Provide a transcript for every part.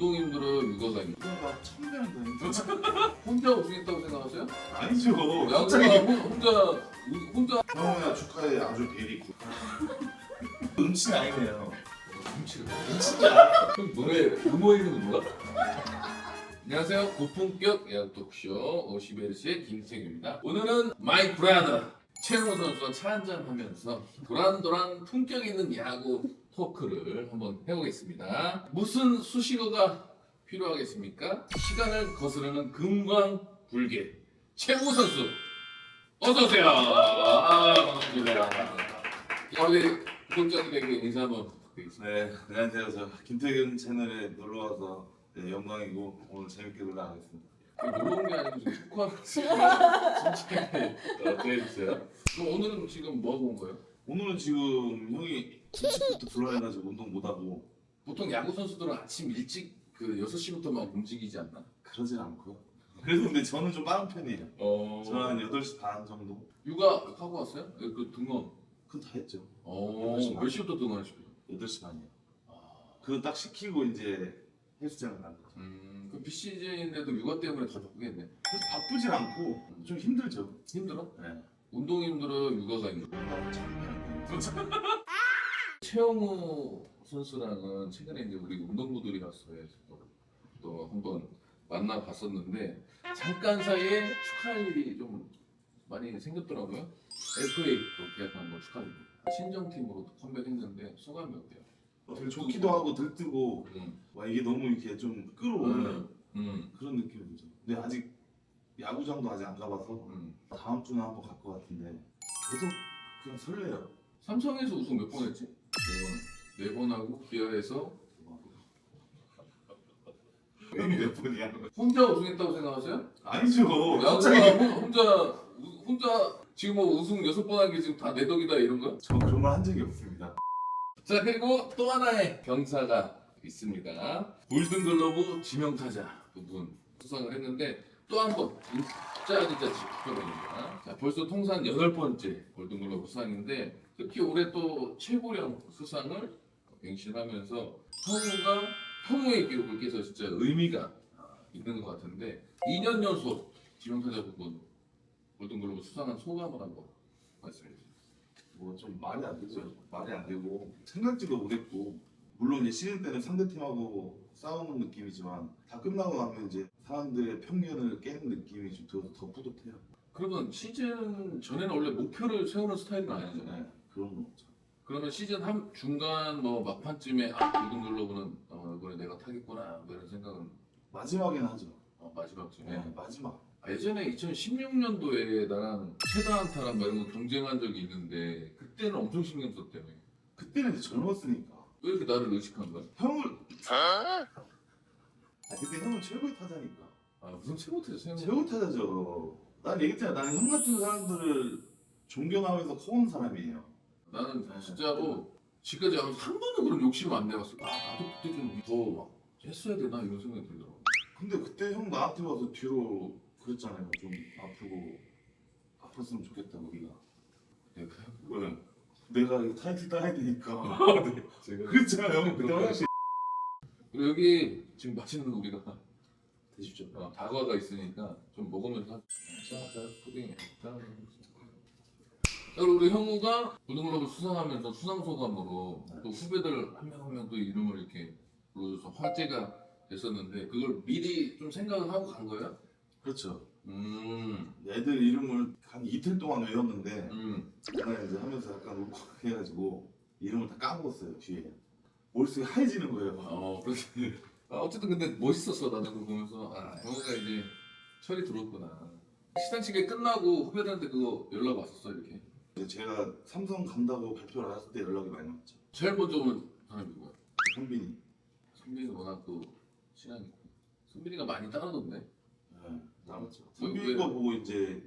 운동이 힘들어요? 육아가 힘들어요? 나 천명 더 힘들어. 혼자 우승했다고 생각하세요? 아니죠. 갑자기 혼- 혼자 우- 혼자 형우야 축하해 아주 베리 굿. 음치는 아니네요. 눈치가 진짜. 형 노래 음모 거 뭐야? 안녕하세요 고품격 야구 토크쇼 오시베르시의 김태규입니다 오늘은 마이 브라더 최영호 선수와 차 한잔 하면서 도란도란 품격 있는 야구 토크를 한번 해보겠습니다 무슨 수식어가 필요하겠습니까? 시간을 거스르는 금광불개 최영호 선수 어서 오세요 아, 반갑습니다 야, 우리 구독자들에게 인사 한번 부탁드리겠습니다 네, 안녕하세요. 저 김태균 채널에 놀러 와서 네, 영광이고 오늘 재밌게. 놀러 온게 아니고 지금 축구하면서 진지하게 어떻게 해주세요. 그럼 오늘은 지금 뭐 하고 온 거예요? 오늘은 지금 형이 일찍부터 불러해가지고 운동 못하고 보통 야구 선수들은 아침 일찍 그 6시부터 막 움직이지 않나? 그러진 않고요. 그래서 근데 저는 좀 빠른 편이에요. 어. 저는 한 8시 반 정도? 육아 하고 왔어요? 그- 그 등원. 그건 다 했죠. 어. 여덟 시 반. 몇 시부터 등원하시고요? 8시 반이요. 아. 그거 딱 시키고 이제 헬스장을 간 거죠. 음. 그 비시즌인데도 육아 때문에 더 바쁘겠네. 그래서 바쁘진 않고 좀 힘들죠. 힘들어? 네. 운동 힘들어? 육아가 힘들어? 참 최영우 선수랑은 최근에 이제 우리 운동부들이 왔어요. 또 한번 만나 봤었는데 잠깐 사이에 축하할 일이 좀 많이 생겼더라고요. FA 또 계약한 거 축하드립니다. 신정팀으로 컴백했는데 소감이 어때요? 되게 좋기도 하고 들뜨고 음, 와 이게 너무 이렇게 좀 끌어오는 음, 음, 그런 느낌이죠. 근데 아직 야구장도 아직 안 가봐서 음. 다음 주는 한번 갈 것 같은데 계속 그냥 설레요. 삼성에서 우승 몇 번 했지? 네 번. 네번 하고 기아에서 형이 몇 번이야? 혼자 우승했다고 생각하세요? 아니죠. 야구가 갑자기 혼자 우- 혼자 지금 뭐 우승 여섯 번 한 게 지금 다 내 덕이다 이런 거야? 저 그런 말 한 적이 없습니다. 자 그리고 또 하나의 경사가 있습니다. 골든글러브 지명타자 부분 수상을 했는데 또 한 번 진짜 진짜 지켜봅니다. 자 벌써 통산 여덟 번째 골든글러브 수상인데 특히 올해 또 최고령 수상을 갱신하면서 형우가 형우의 기록을 깨서 진짜 의미가 있는 것 같은데 2년 연속 지명타자 부분 골든글러브 수상한 소감을 한번 말씀해 주세요. 뭐 좀 말이 안 되죠. 말이 안 되고 생각지도 못했고 물론 이제 시즌 때는 상대 팀하고 싸우는 느낌이지만 다 끝나고 나면 이제 사람들의 편견을 깨는 느낌이 좀 들어서 더 뿌듯해요. 그러면 시즌 전에는 원래 목표를 세우는 스타일은 아니잖아요. 네, 그런 거 없죠. 그러면 시즌 한 중간 뭐 막판쯤에 아 골든글러브는 어, 이번에 내가 타겠구나 뭐 이런 생각은 마지막에는 하죠. 어, 마지막쯤에. 네, 마지막. 아, 예전에 2016년도에 나랑 최다 안타랑 막 이런 거 경쟁한 적이 있는데 그때는 엄청 신경 썼다며. 그때는 이제 젊었으니까 왜 이렇게 나를 의식한 거야? 형을 아 근데 형은 최고의 타자니까 아 무슨 최고태죠 세영. 최고 타자죠. 난 얘기했잖아. 나는 형 같은 사람들을 존경하면서 커온 사람이에요. 나는 진짜로 지금까지 한 번도 그런 욕심 안 내봤어. 아 나도 그때 좀 더 막 했어야 되나 이런 생각이 들더라고. 근데 그때 형 나한테 와서 뒤로 그랬잖아요. 좀 아프고 아팠으면 좋겠다 우리가. 내가 왜? 내가 이거 타이틀 따야 되니까. 네, 제가 그랬잖아요. 형 그때 화장실 그리고 여기 지금 맛있는 우리가 드십시오. 어, 다과가 있으니까 좀 먹으면서 하- 자, 자, 푸딩. 자, 그리고 우리 형우가 고등글러브 수상하면서 수상 소감으로 또 후배들 한 명 한 명 또 이름을 이렇게 불러줘서 화제가 됐었는데 그걸 미리 좀 생각을 하고 간 거예요? 그렇죠. 음, 애들 이름을 한 이틀 동안 외웠는데 음. 그날 이제 하면서 약간 울컥 해가지고 이름을 다 까먹었어요 뒤에. 머릿속이 하얘지는 거예요. 어, 그렇지. 아, 어쨌든 근데 멋있었어 나는 그거 보면서 아 형우가 이제 철이 들었구나. 시상식이 끝나고 후배들한테 그거 연락 왔었어 이렇게. 제가 삼성 간다고 발표를 했을 때 연락이 많이 왔죠. 제일 먼저 온 사람이 누구야? 현빈이. 선빈이 워낙 또 친하니까 선빈이가 많이 따라던데 네, 남았죠. 왜- 거 보고 이제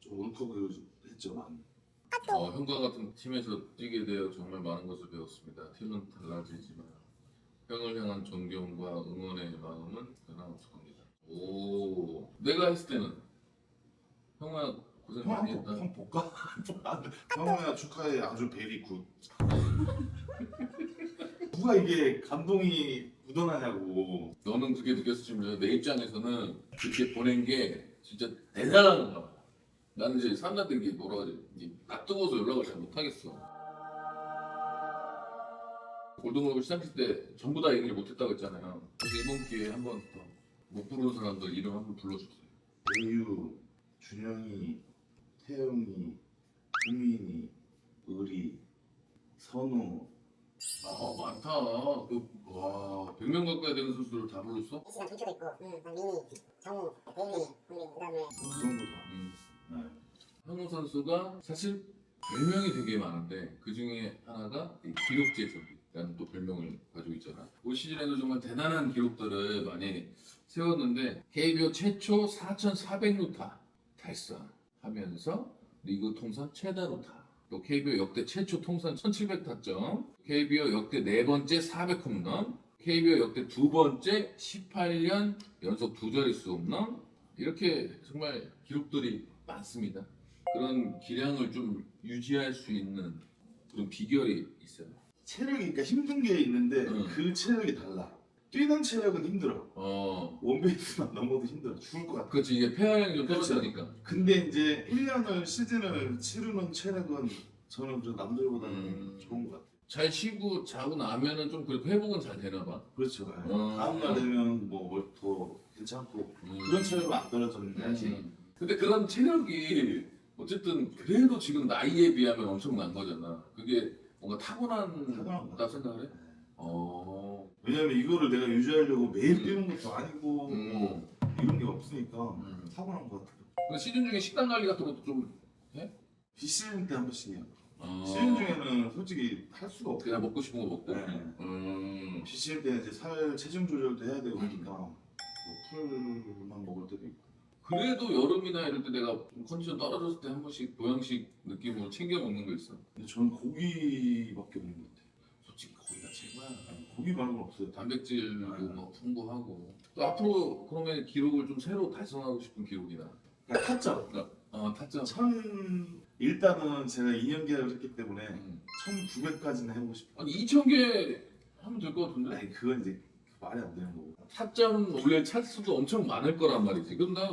좀 울컥을 했죠 많이. 어, 형과 같은 팀에서 뛰게 되어 정말 많은 것을 배웠습니다. 팀은 달라지지만 형을 향한 존경과 응원의 마음은 변함없을 겁니다. 오. 내가 했을 때는 형아 고생 형 많이 한번 했다. 한 볼까? 형아 축하해. 아주 베리 굿. 누가 이게 감동이 묻어나냐고. 너는 그렇게 느꼈으면 내 입장에서는 그렇게 보낸 게 진짜 대단한 봐. 나는 이제 사람들한테 이게 뭐라 하지? 이딱 뜨거워서 연락을 잘 못하겠어. 골든글로브 시작했을 때 전부 다 얘기를 못했다고 했잖아요. 그래서 이번 기회에 한 번 더 못 부르는 사람들 이름 한 번 불러주세요. 배유, 준영이, 태영이, 구민이, 의리, 선우. 아 많다. 그, 와 100명 가까이 되는 선수들 다 불렀어? 시간 동초도 있고, 응, 난 미니, 정우, 대윤이, 우리 그 다음에 그 정도다. 음. 네. 현우 선수가 사실 별명이 되게 많은데 그 중에 하나가 이 기록제 적이라는 또 별명을 가지고 있잖아. 올 시즌에도 정말 대단한 기록들을 많이 세웠는데 KBO 최초 4,400루타 달성하면서 리그 통산 최다 루타. 또 KBO 역대 최초 통산 1,700타점, KBO 역대 네 번째 400홈런, KBO 역대 두 번째 18년 연속 두 자릿수 홈런 이렇게 정말 기록들이 많습니다. 그런 기량을 좀 유지할 수 있는 그런 비결이 있어요. 체력이 그러니까 힘든 게 있는데 응. 그 체력이 달라. 뛰는 체력은 힘들어. 어, 원베이스만 넘어도 힘들어. 죽을 것 같아. 그렇지 이게 폐활량이 좀 그렇죠. 떨어지니까. 근데 이제 1년을 시즌을 치르는 체력은 저는 좀 남들보다는 음. 좋은 것 같아요. 잘 쉬고 자고 나면은 좀 그래도 회복은 잘 되나 봐. 그렇죠. 음. 다음 날 되면 뭐 더 괜찮고 음. 그런 체력은 안 떨어졌는데 아직 음. 근데 그런 체력이 어쨌든 그래도 지금 나이에 비하면 엄청난 거잖아. 그게 뭔가 타고난 타고난다 거. 생각을 해? 어. 왜냐면 이거를 내가 유지하려고 매일 뛰는 것도 아니고 뭐 음. 이런 게 없으니까 음. 타고난 것 같아요. 근데 시즌 중에 식단 관리 같은 것도 좀 비시즌 때 한 번씩 해요. 어. 시즌 중에는 솔직히 할 수가 없어요. 그냥 먹고 싶은 거 먹고. 네. 음. 비시즌 때는 이제 살 체중 조절도 해야 되고 하니까 뭐 풀만 먹을 때도 있고. 그래도 여름이나 이럴 때 내가 좀 컨디션 떨어졌을 때 한 번씩 보양식 느낌으로 챙겨 먹는 거 있어. 근데 저는 고기밖에 없는 것 같아요. 솔직히 거기가 최고야. 고기 말고는 없어요. 단백질도 네. 뭐 풍부하고. 또 앞으로 그러면 기록을 좀 새로 달성하고 싶은 기록이나. 그러니까 타점. 어. 천 일단은 제가 2년 계약을 했기 때문에 음. 1900까지는 해보고 싶어요. 아니 2천 개 하면 될 것 같은데. 아니 그건 이제 말이 안 되는 거고. 타점 원래 차수도 엄청 많을 거란 말이지. 그럼 나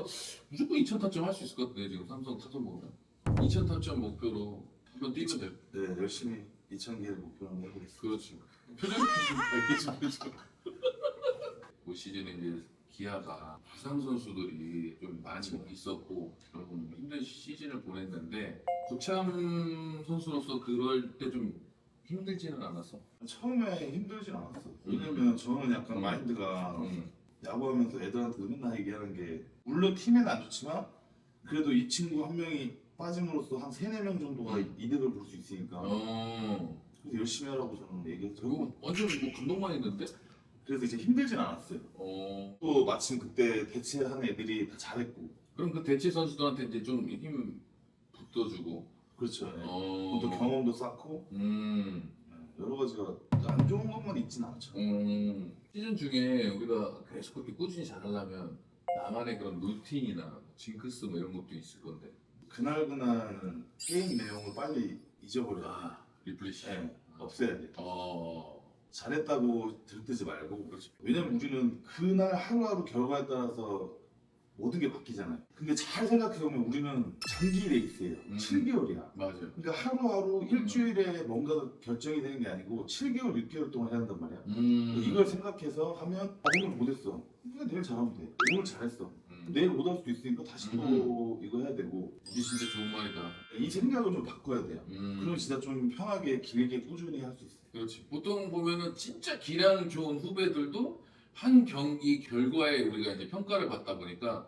무조건 2천 타점 할 수 있을 것 같은데 지금 삼성 타점 보면 2천 타점 목표로 한번 뛰면 돼. 네 열심히 2000개를 목표로 한번 해보겠습니다. 그렇지. 표정이 좀 밝게지면서. 올 시즌에 이제 기아가 부상 선수들이 좀 많이 있었고 좀 힘든 시즌을 보냈는데 고참 선수로서 그럴 때 좀 힘들지는 않았어. 처음에 힘들진 않았어. 왜냐면 저는 약간 음. 마인드가 음. 야구하면서 애들한테도 맨날 얘기하는 게 물론 팀에는 안 좋지만 그래도 이 친구 한 명이 빠짐으로써 한 3, 4명 정도가 음. 이득을 볼 수 있으니까 어. 그래서 열심히 하라고 저는 얘기했죠. 그리고 완전 뭐 감동만 있는데? 그래서 이제 힘들진 않았어요. 어. 또 마침 그때 대체한 애들이 다 잘했고 그럼 그 대체 선수들한테 이제 좀 힘 붙어주고. 그렇죠. 어. 또 경험도 쌓고 음. 여러 가지가 안 좋은 것만 있진 않죠. 음. 시즌 중에 우리가 계속 그렇게 꾸준히 잘하려면 나만의 그런 루틴이나 징크스 뭐 이런 것도 있을 건데. 그날 그날 게임 내용을 빨리 잊어버려. 아, 리플레시. 네, 없애야 돼. 어. 잘했다고 들뜨지 말고 그렇지. 왜냐면 우리는 그날 하루하루 결과에 따라서 모든 게 바뀌잖아요. 근데 잘 생각해보면 우리는 장기 레이스예요. 음. 7개월이야. 맞아요. 그러니까 하루하루 일주일에 뭔가 결정이 되는 게 아니고 7개월, 6개월 동안 해야 한단 말이야. 음. 이걸 생각해서 하면 아, 오늘 못했어. 그러니까 내일 잘하면 돼. 오늘 잘했어. 음. 내일 못 할 수도 있으니까 다시 또 이거 해야 되고 이게 진짜 좋은 말이다. 이 생각을 좀 바꿔야 돼요. 음. 그럼 진짜 좀 편하게 길게 꾸준히 할 수 있어요. 그렇지. 보통 보면은 진짜 기량 좋은 후배들도 한 경기 결과에 우리가 이제 평가를 받다 보니까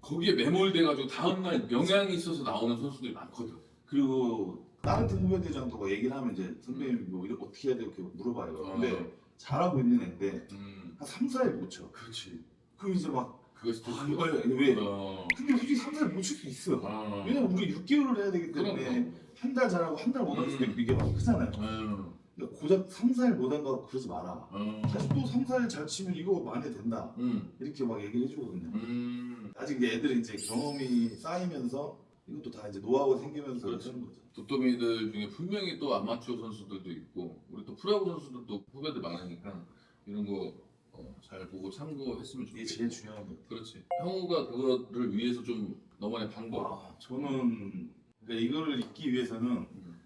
거기에 매몰돼가지고 다음날 영향이 있어서 나오는 선수들이 많거든. 그리고 다른 팀 후배들이랑도 막 얘기를 하면 이제 선배님 뭐 이렇게 어떻게 해야 돼 이렇게 물어봐요. 근데 어. 잘하고 있는 애인데 음. 한 3, 4일 못 쳐. 그렇지. 그럼 이제 막 그것이 또 아, 이거 왜? 어. 근데 솔직히 3, 4일 못칠수 있어. 어. 왜냐면 우리 6개월을 해야 되기. 때문에 한달 잘하고 한 달 못할 수도 있고 이게 막 크잖아요. 어. 그러니까 고작 3, 4일 못 한다고 그러지 마라. 어. 다시 또 3, 4일 잘 치면 이거 만에 된다. 음. 이렇게 막 얘기를 해주거든요. 음. 아직 이제 애들이 이제 경험이 쌓이면서 이것도 다 이제 노하우가 생기면서 그렇죠. 하는 거죠. 도토미들 중에 분명히 또 아마추어 선수들도 있고 우리 또 프로야구 선수들도 후배들 많으니까 이런 거 어, 잘 보고 참고했으면 이게 좋겠고 제일 중요한 거. 그렇지 형우가 그거를 위해서 좀 너만의 방법 아, 저는 그러니까 이거를 잊기 위해서는 음.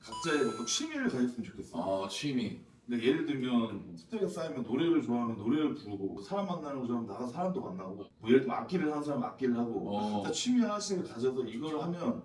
각자의 어떤 취미를 가졌으면 좋겠어. 아 취미 근데 예를 들면 스트레스가 쌓이면 노래를 좋아하면 노래를 부르고 사람 만나는 거 좋아하면 나가서 사람도 만나고 뭐 예를 들면 악기를 하는 사람은 악기를 하고 어. 각자 취미 하나씩을 가져서 이걸 하면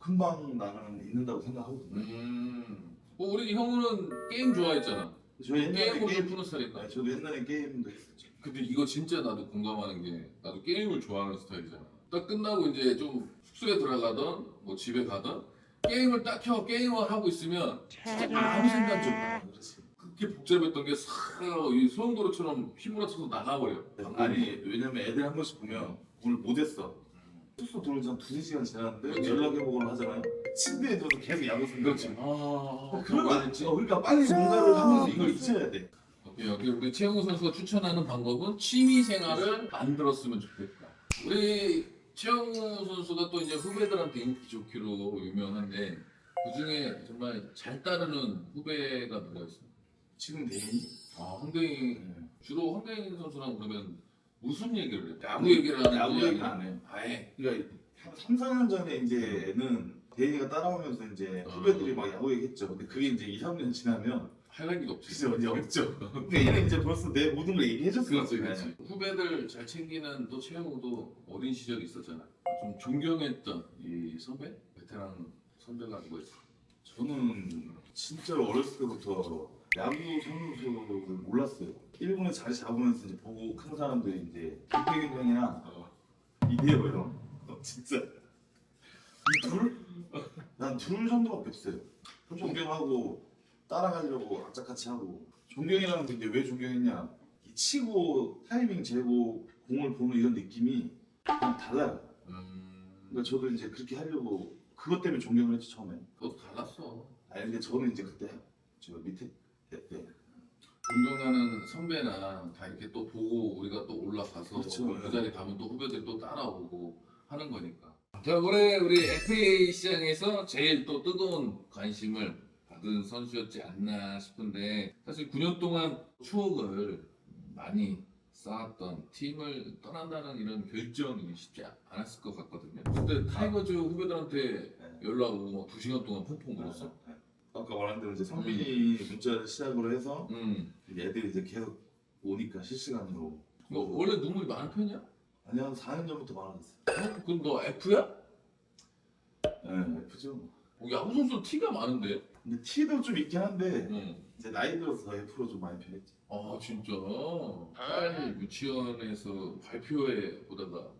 금방 나는 있는다고 생각하거든요. 음. 뭐 우리 형우는 게임 좋아했잖아 저 옛날에 게임으로 게임, 푸는 스타일인가? 네, 저도 옛날에 게임도 했었죠. 근데 이거 진짜 나도 공감하는 게 나도 게임을 좋아하는 스타일이잖아. 딱 끝나고 이제 좀 숙소에 들어가던 뭐 집에 가던 게임을 딱 켜 게임을 하고 있으면 진짜 아무 생각 좀 나. 그렇지. 그렇게 복잡했던 게싹이 소용돌이처럼 휘몰아쳐서 나가버려. 아니 왜냐면 애들 한 번씩 보면 오늘 못했어. 숙소 들어오지 한 두세 시간 지났는데. 연락해보거나 하잖아요. 침대에 들어서 계속 야구 생각이 그렇지. 아, 그런 거 알지. 어, 그러니까 빨리 뭔가를 하면서 이걸 잊혀야 돼. 오케이. 우리 최영우 선수가 추천하는 방법은 취미 생활을 만들었으면 좋겠다. 우리 최영우 선수가 또 이제 후배들한테 인기 좋기로 유명한데 그 중에 정말 잘 따르는 후배가 누가 있어요? 지금 대인이 아, 황대인 네. 주로 황대인 선수랑 그러면 무슨 얘기를 해? 야구 얘기를 하는 야구? 얘기는 안 해요. 아예. 그러니까 한 3, 4년 전에 이제는 대인이가 따라오면서 이제 후배들이 막 야구 얘기했죠. 근데 그게 이제 2, 3년 지나면 할 얘기가 없지. 글쎄 어디 없죠. 근데 얘는 이제 벌써 내 모든 걸 얘기해줬어. 그렇지, 그렇지. 후배들 잘 챙기는 또 최영우도 어린 시절이 있었잖아. 좀 존경했던 이 선배, 베테랑 선배가 누가 있어? 저는 진짜로 어렸을 때부터 야구 선수를 몰랐어요. 일본에 자리 잡으면서 이제 보고 큰 사람들이 이제 김태균 형이랑 어. 이대호 형. 어, 진짜 이 둘? 난 둘 정도밖에 없어요. 존경하고 따라가려고 악착같이 하고 존경이라는 게 이제 왜 존경했냐? 이 치고 타이밍 재고 공을 보는 이런 느낌이 그냥 달라요. 음, 그러니까 저도 이제 그렇게 하려고 그것 때문에 존경을 했지 처음에. 너도 달랐어. 아니 근데 저는 이제 그때 저 밑에 때, 때 존경하는 선배나 다 이렇게 또 보고 우리가 또 올라가서 그렇죠. 그 자리 가면 또 후배들이 또 따라오고 하는 거니까. 자, 올해 우리 FA 시장에서 제일 또 뜨거운 관심을 받은 선수였지 않나 싶은데 사실 9년 동안 추억을 많이 쌓았던 팀을 떠난다는 이런 결정이 쉽지 않았을 것 같거든요. 그때 타이거즈 후배들한테 네. 연락 오고 막 2시간 동안 펑펑 울었어. 네. 아까 말한 대로 이제 선빈이 문자를 시작으로 해서 음. 애들이 이제 계속 오니까 실시간으로 너 원래 눈물이 많은 편이야? 아니 한 4년 전부터 많아졌어요 어? 그럼 너 F야? 네 F죠 어, 야구 선수 T가 많은데. 근데 T도 좀 있긴 한데 응. 이제 나이 들어서 더 F로 좀 많이 변했지 아 진짜. 딸 유치원에서 발표회 보다가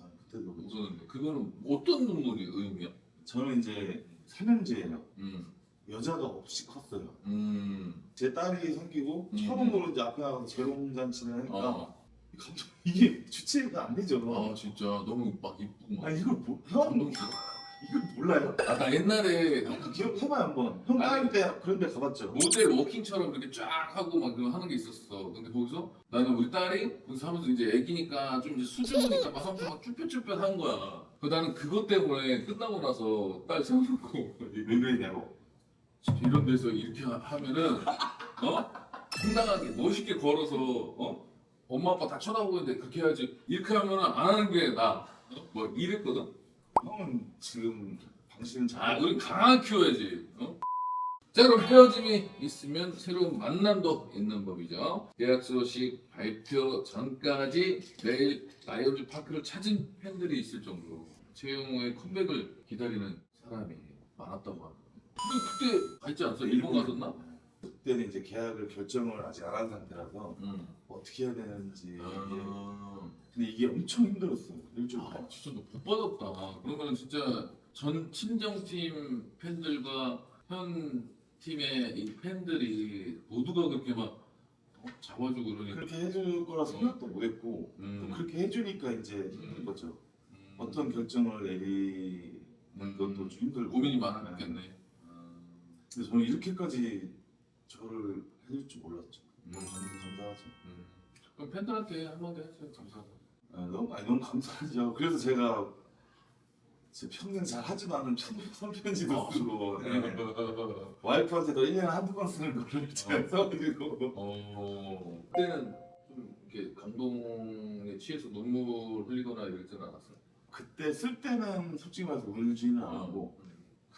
아, 그때도. 웃었는데 그거는 어떤 눈물이 의미야? 저는 이제 3년째예요 음. 여자가 없이 컸어요 음. 제 딸이 생기고 음. 처음 으로 이제 앞에 나가서 재롱잔치를 하니까 어. 감정 이게 주체가 안 되죠 아 진짜 너무 막 이쁘고 막. 아니 이걸 뭐, 형. 이걸 몰라요? 아, 나 옛날에 형도 기억해봐요 한번 형 아니. 딸 때 그런 데 가봤죠? 모델 워킹처럼 이렇게 쫙 하고 막 그거 하는 게 있었어. 근데 거기서 나는 우리 딸이 거기서 하면서 이제 애기니까 좀 이제 수줍으니까 막 하면서 막 쭈뼛쭈뼛 한 거야. 그 나는 그것 때문에 끝나고 나서 딸 세워놓고 왜 그랬냐고 이런 데서 이렇게 하- 하면은 어 당당하게 멋있게 걸어서 어 엄마 아빠 다 쳐다보고 있는데 그렇게 해야지 이렇게 하면은 안 하는 게 나. 어? 뭐 이랬거든. 형은 지금 당신은 잘 아, 우리 강하게 키워야지. 어? 자, 그럼 헤어짐이 있으면 새로운 만남도 있는 법이죠. 계약 소식 발표 전까지 매일 라이온즈 파크를 찾은 팬들이 있을 정도로 최영호의 컴백을 기다리는 사람이 많았다고 합니다. 그때 가 있지 않았어? 일본 갔었나? 그때는 이제 계약을 결정을 아직 안 한 상태라서 응. 어떻게 해야 되는지 이게 아, 근데 이게 엄청 힘들었어요 일주일 아, 동안 진짜 너 복받았다. 그러면 진짜 전 친정팀 팬들과 현 팀의 이 팬들이 모두가 그렇게 막 어, 잡아주고 그러니까. 그렇게 해줄 거라 생각도 못했고 또 음. 그렇게 해주니까 이제 힘든 거죠 음. 어떤 결정을 내리는 것도 좀 힘들고 고민이 많았겠네. 음. 근데 저는 이렇게까지 저를 해줄 줄 몰랐죠 음. 너무 감- 감사하죠 음. 그럼 팬들한테 한마디 하세요. 감사하다. 아, 너무, 아니, 너무 감사하죠. 그래서 제가 제 평생 잘 하지도 않은 천- 손편지도 어. 쓰고 네. 와이프한테도 1년에 한두 번 쓰는 거를 제가 써가지고 어. 그때는 좀 이렇게 감동에 취해서 눈물 흘리거나 이러지는 않았어. 그때 쓸 때는 솔직히 말해서 울지는 않았고 음.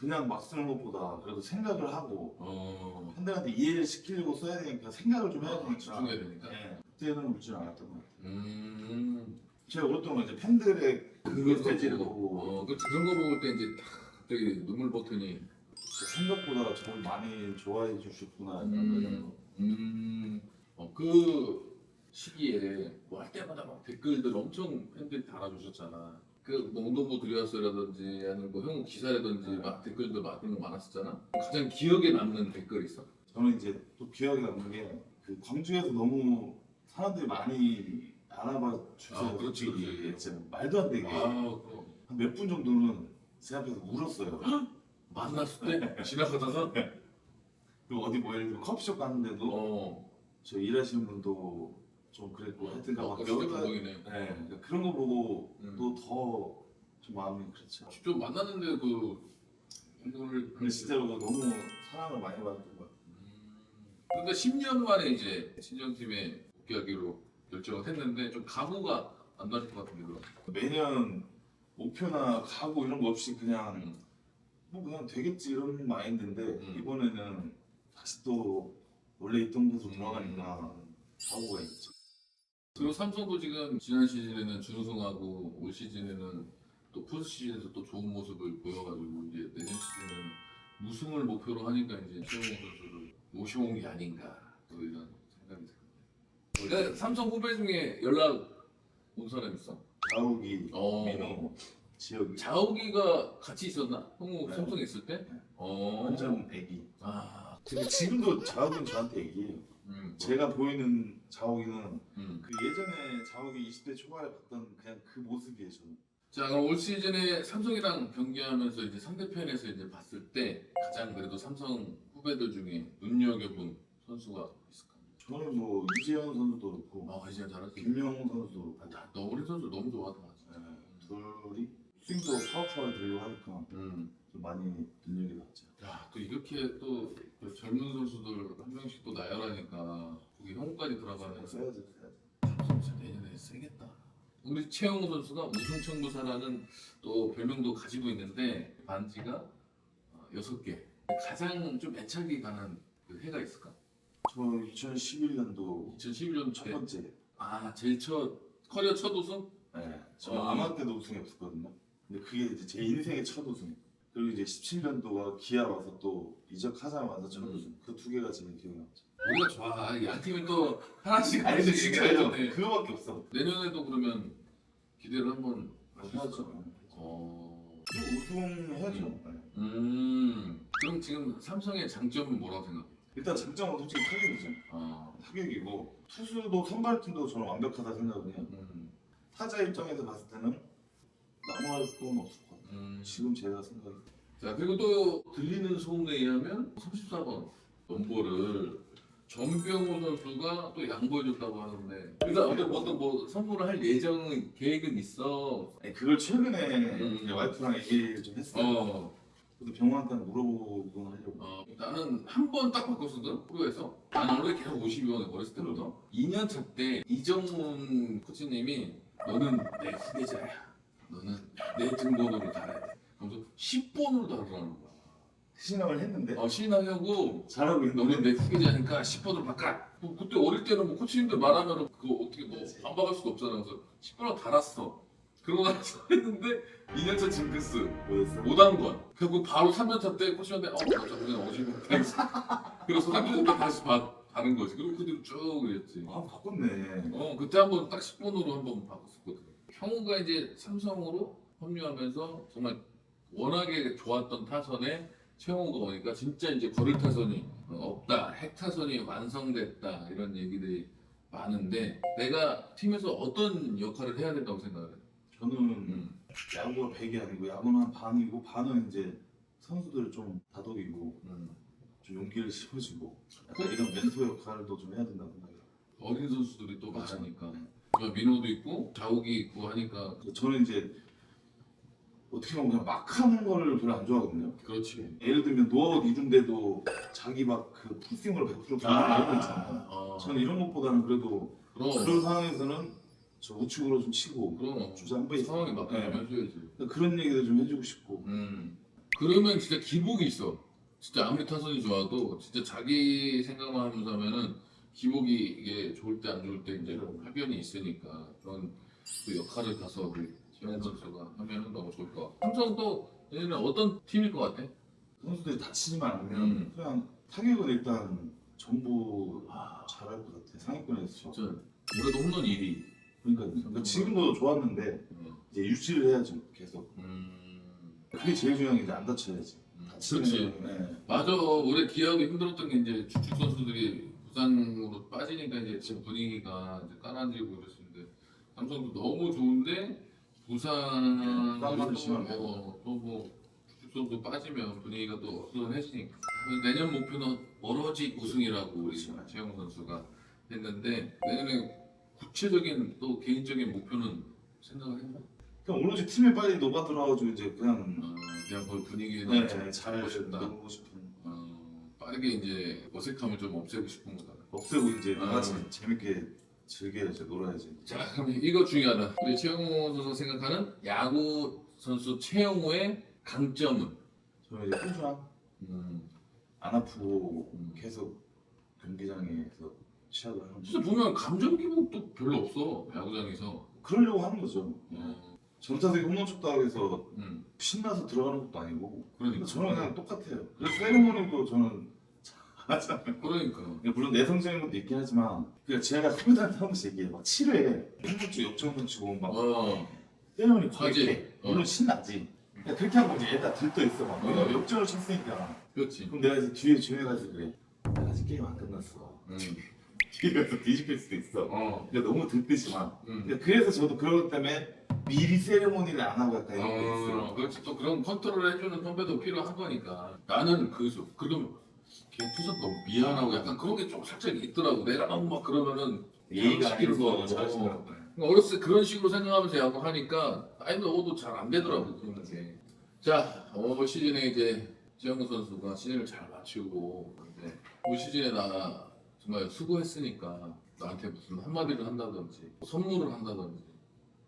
그냥 막 쓰는 것보다 그래도 생각을 하고 어. 팬들한테 이해를 시키려고 써야 되니까 생각을 좀 해야 어, 되니까 집중해야 되니까. 네, 그때는 울지는 않았던 것 같아요 음. 제가 울었던 건 이제 팬들의 그 메시지를 보고, 보고 어, 그 그런 거 먹을 때 이제 딱 갑자기 눈물 버튼이. 진짜 생각보다 저를 많이 좋아해 주셨구나 이런 음. 거. 음. 어, 그 시기에 뭐할 때마다 막 댓글들 엄청 팬들이 달아주셨잖아. 그뭐 운동부 들여왔어라든지 아니면 뭐 형욱 기사라든지 막 댓글들 막 그런 거 많았었잖아. 가장 기억에 남는 댓글 있어? 저는 이제 또 기억에 남는 게 그 광주에서 너무 사람들이 많이 알아봐 주셔서 아, 그렇지, 진짜 말도 안 되게 아. 한 몇 분 정도는 제 앞에서 울었어요. 만났을 때 지나가다가 그리고 어디 뭐 예를 들어 커피숍 갔는데도 어. 저 일하시는 분도 좀 그랬고 하여튼 어, 막그 여기 감동이네. 네, 그러니까 그런 거 보고 음. 또 더 좀 마음이 그렇죠. 직접 만났는데 그 운동을 근데 진짜로 너무 사랑을 많이 받았던 것 같아요. 그러니까 10년 만에 이제 친정팀에 복귀하기로 결정을 했는데 좀 각오가 안 나실 것 같은데 그럼. 매년 목표나 각오 이런 거 없이 그냥 음. 뭐 그냥 되겠지 이런 마인드인데 음. 이번에는 다시 또 원래 있던 곳으로 돌아가니까 음. 각오가 있죠. 그리고 삼성도 지금 지난 시즌에는 준우승하고 올 시즌에는 또 포스 시즌에서 또 좋은 모습을 보여가지고 이제 내년 시즌은 우승을 목표로 하니까 이제 최용호 선수를 모셔온 게 아닌가 또 이런 생각이 듭니다. 원래 삼성 후배 중에 연락 온 사람 있어? 자욱이, 어. 민호, 지혁이 자욱이가 같이 있었나? 형우 네. 삼성에 있을 때? 네. 어. 완전 애기. 아. 근데 지금도 자욱이는 저한테 애기예요. 음. 제가 보이는 자욱이는 음. 그 예전에 자욱이 20대 초반에 봤던 그냥 그 모습이에요 저는. 자 그럼 올 시즌에 삼성이랑 경기하면서 이제 상대편에서 이제 봤을 때 가장 그래도 삼성 후배들 중에 눈여겨본 선수가 있을까? 저는 뭐 이재현 선수도 그렇고 아 이제 잘하지. 김명훈 선수도 그렇고 나 너구리 선수 너무 좋아하더라. 진짜. 네, 둘이 스윙도 파워파워 들려고 하니까 음. 좀 많이 눈여겨봤죠. 야 또 이렇게 또그 젊은 선수들 한 명씩 또 나열하니까 거기 형까지 들어가면 써야지 써야지. 삼성 진짜 내년에 세겠다. 우리 최영우 선수가 우승청구사라는 또 별명도 가지고 있는데 반지가 어, 여섯 개. 가장 좀 애착이 가는 그 해가 있을까? 저 2011년도 2011년 첫 때. 번째. 아 제일 첫 커리어 첫 우승? 네. 저 어. 아마 때도 우승이 없었거든요. 근데 그게 이제 제 인생의 첫 우승. 그리고 이제 17년도가 기아 와서 또 이적하자마자 첫 음. 우승. 그 두 개가 제일 기억에 남죠. 우리가 좋아. 양 팀이 또 하나씩 아니 근데 하나씩 진짜요. 그거밖에 없어. 내년에도 그러면 기대를 한번 해야죠. 어. 또 우승해야죠. 네. 음. 그럼 지금 삼성의 장점은 뭐라고 생각해? 일단 장점은 솔직히 타격이죠. 아. 타격이고 투수도 선발팀도 저는 완벽하다 생각을 해요. 음. 타자 입장에서 봤을 때는 너무할 건 없을 것 같아요. 음. 지금 제가 생각이 자 그리고 또 들리는 소문에 의하면 34번 넘버를 전병호 선수가 또 양보해줬다고 하는데 그러니까 어떤 어떤 뭐 선물을 할 예정 계획은 있어. 아니, 그걸 최근에 음. 이제 와이프랑 얘기를 좀 했어요. 어, 병원한테 물어보곤 하려고. 어 나는 한 번 딱 바꿨거든 프로에서. 나는 원래 계속 52원 어렸을 때부터. 2년 차 때 이정문 코치님이 너는 내 후계자야. 너는 내 등번호를 달아야 돼. 그래서 10번으로 달으라는 거야. 신청을 했는데 어 신하려고 잘하고 있는 너는 내 후계자니까 10번을 바꿔. 뭐 그때 어릴 때는 뭐 코치님들 말하면 그거 어떻게 뭐안 박을 수가 없잖아. 그래서 10번을 달았어. 그러고 나서 했는데 2년차 징크스 뭐였어? 5단권. 결국 바로 3년차 때 코치한테 어, 나 그냥 50번 그래서 3년차 때 다시 바, 다른 거지. 그리고 그대로 쭉 그랬지. 아 바꿨네. 어 그때 한번 딱 10번으로 한번 바꿨었거든. 형우가 이제 삼성으로 합류하면서 정말 워낙에 좋았던 타선에 최영우가 오니까 진짜 이제 거릴 타선이 없다, 핵 타선이 완성됐다 이런 얘기들이 많은데 내가 팀에서 어떤 역할을 해야 된다고 생각해? 저는 음. 야구가 100이 아니고 야구는 한 반이고 반은 이제 선수들을 좀 다독이고 음. 좀 용기를 심어주고 약간 이런 멘토 역할도 좀 해야 된다고 생각해요. 어린 선수들이 또. 많으니까 네. 뭐 민호도 있고 자욱이 있고 하니까 저는 이제 어떻게 보면 그냥 막 하는 걸 별로 안 좋아하거든요. 그렇지. 예를 들면 노아웃 이룬데도 자기 막그 풀스윙으로 100% 가는 이런 거 있잖아요. 어. 저는 이런 것보다는 그래도 그럼 그런 상황에서는 저 우측으로 좀 치고 그럼 주자 한 번에 상황에 맞게 네. 좀 해줘야지. 그런 얘기도 좀 해주고 싶고 음. 그러면 진짜 기복이 있어. 진짜 아무리 타선이 좋아도 진짜 자기 생각만 하면서 하면은 기복이 이게 좋을 때 안 좋을 때 이제 합연이 있으니까 그런 그 역할을 가서 우리 지현 선수가 하면은 너무 좋을 것 같고. 삼성도 얘는 어떤 팀일 것 같아? 선수들이 다치지만 않으면 음. 그냥 타격은 일단 전부 잘할 것 같아 상위권에서 진짜 올해도 홈런 1위. 그러니까, 그러니까 지금도 좋았는데 음. 이제 유지를 해야지 계속 음. 그게 제일 중요한 게 이제 안 다쳐야지 음. 다치면 그렇지. 네. 맞아. 올해 기아도 힘들었던 게 이제 주축 선수들이 부상으로 빠지니까 이제 지금 분위기가 이제 까라지고 이랬었는데 삼성도 너무 좋은데 부상 부상만 심하면. 또뭐 주축 선수 빠지면 분위기가 또 어수선해지니까 내년 목표는 오로지 우승이라고 우리 최영 선수가 했는데 내년에 구체적인 또 개인적인 목표는 생각을 했나? 그냥 오로지 팀에 빨리 녹아 들어가지고 이제 그냥 어, 그냥 그 분위기를 네, 잘잘 잡고 싶다. 싶은 어, 빠르게 이제 어색함을 좀 없애고 싶은 거다. 없애고 이제 다 같이 음. 재밌게 즐겨야지 놀아야지 자, 그럼 이거 중요하다. 우리 최영호 선수 생각하는 야구 선수 최영호의 강점은? 저는 이제 꾸준함 음, 안 아프고 음. 계속 경기장에서 시합을 하는 진짜 거 보면 감정 기복도 별로 없어 야구장에서. 그러려고 하는 거죠 어, 전타석에 홈런 쳤다고 해서 음, 신나서 들어가는 것도 아니고 그러니까. 저는 그냥 똑같아요 그래서 세리머니도 저는 잘하잖아요 그러니까. 물론 내성적인 것도 있긴 하지만 그러니까 제가 컴퓨터한테 한 번씩 얘기해요 막 7회에 한번쯤 역전분 치고 막 어, 하지. 과격해 어. 물론 신나지 그러니까 그렇게 하면 이제 애다 들떠 있어 막 어. 내가 역전을 쳤으니까 그렇지. 그럼 내가 이제 뒤에 조용해가지고 그래 나 아직 게임 안 끝났어 음, 뒤에서 뒤집힐 수도 있어 어, 그러니까 너무 들뜨지만 음. 그러니까 그래서 저도 그러기 때문에 미리 세레모니를 안 하고 약간 이런 게 어, 있어요 그렇지. 또 그런 컨트롤 해주는 선배도 필요한 거니까. 나는 그래서 그러면 걔 투수 너무 미안하고 약간 그런 게 좀 살짝 있더라고. 내가 너무 막 그러면은 예의가 시키는 거. 잘하시더라고요 어렸을 때 그런 식으로 생각하면서 야구 하니까 나이 먹어도 잘 안 되더라고 그런 게. 자, 올 시즌에 이제 지영구 선수가 시즌을 잘 마치고 이제 올 시즌에 나 정말 수고했으니까 나한테 무슨 한마디를 한다든지 선물을 한다든지.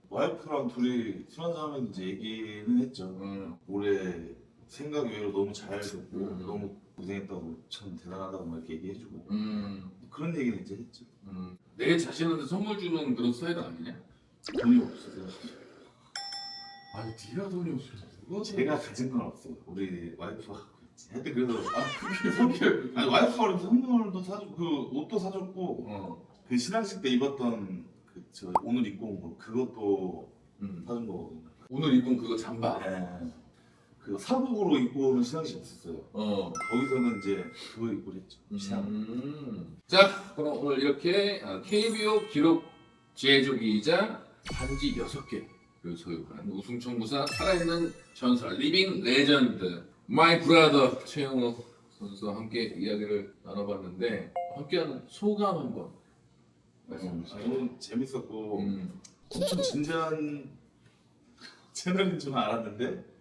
와이프랑 둘이 술 한잔 하면 이제 얘기는 했죠 음, 올해 생각 외로 너무 잘 됐고 음. 너무 고생했다고 참 대단하다고 막 이렇게 얘기해주고 음, 그런 얘기는 이제 했죠 음. 내 자신한테 선물 주는 그런 스타일은 아니냐? 돈이 없어서 아니 네가 돈이 없어. 제가 가진 건 없어요 우리 와이프가 갖고 있지 하여튼 그래서 아 선물. 아니 와이프가 선물도 사주고 그 옷도 사줬고 어. 그 신앙식 때 입었던 그저 오늘 입고 온 거 그것도 음. 사준 거거든요 오늘 입은 그거 잠바. 네. 그 사복으로 입고 오는 신앙식 있었어요. 어. 거기서는 이제 그거 입고 했죠. 신앙. 음. 자, 그럼 오늘 이렇게 어, KBO 기록 제조기이자 반지 6개 를 소유한 우승 청구사 살아있는 전설 리빙 레전드 마이 브라더 최영호 선수와 함께 이야기를 나눠봤는데 함께하는 소감 한번 말씀해 주세요. 너무 재밌었고 음. 엄청 진지한 채널인 줄 알았는데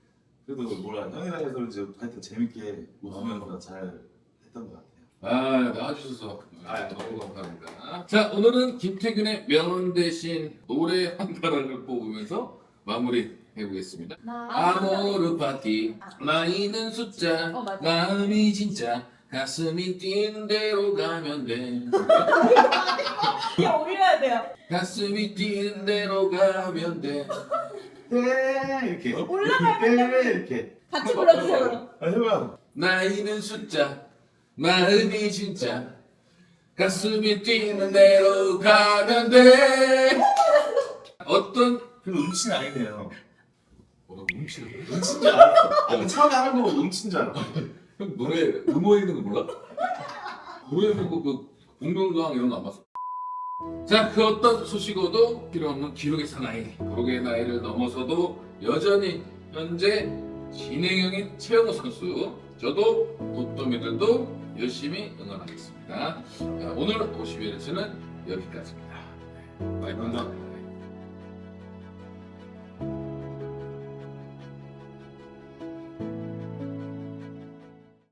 그래도 뭐라 형이랑 해서 이제 하여튼 재밌게 웃으면서 잘 했던 것 같아요. 아 나와주셔서 아, 너무 감사합니다. 자 오늘은 김태균의 명언 대신 노래 한 가락을 뽑으면서 마무리 해보겠습니다. 아모르 파티 나이는 숫자 어, 맞아. 마음이 진짜 가슴이 뛰는 대로 가면 돼야 올려야 돼요. 가슴이 뛰는 대로 가면 돼 네 이렇게 올라가면 네 이렇게 같이 불러주세요. 아, 해봐. 나이는 숫자 마음이 진짜 가슴이 뛰는 대로 가면 돼 어떤 그래도 음치는 아니네요. 뭐라고 훔치는 거야? 음치인 줄 알았어. 아, 처음에 하는 거 음치인 줄 알았어. 형 노래 음모에 있는 거 몰라? 노래 보고 그 공명도항 이런 거 안 봤어? 자, 그 어떤 소식어도 필요 없는 기록의 사나이 기록의 나이를 넘어서도 여전히 현재 진행형인 최영호 선수 저도 도토미들도 열심히 응원하겠습니다. 자, 오늘 51회차는 여기까지입니다. 바이바이 감사합니다.